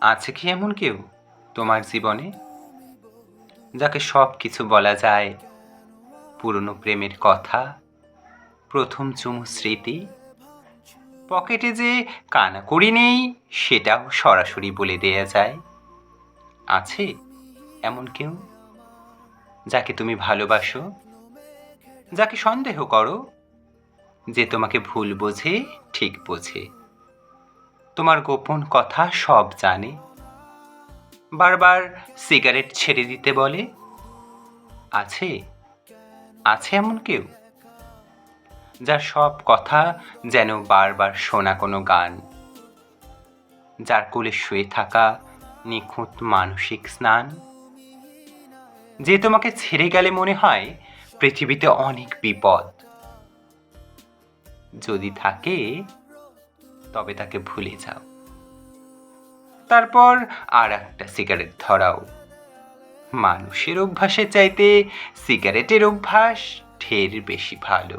আছে কি এমন কেউ তোমার জীবনে? যাকে সব কিছু বলা যায় পুরনো প্রেমের কথা, প্রথম চুমু স্মৃতি? পকেটে যে কানাকড়ি নেই, সেটাও সরাসরি বলে দেয়া যায়। আছে এমন কেউ যাকে তুমি ভালোবাসো? যাকে সন্দেহ করো যে তোমাকে ভুল বোঝে, ঠিক বোঝে। তোমার গোপন কথা সব জানে। বারবার সিগারেট ছেড়ে দিতে বলে। আছে আছে এমন কেউ? যার সব কথা যেন বারবার শোনা কোনো গান। যার কোলে শুয়ে থাকা নিখুঁত মানসিক স্নান। যে তোমাকে ছেড়ে গেলে মনে হয় পৃথিবীতে অনেক বিপদ। যদি থাকে তবে তাকে ভুলে যাও। তারপর আর একটা সিগারেট ধরাও। মানুষের অভ্যাসের চাইতে সিগারেটের অভ্যাস ঢের বেশি ভালো।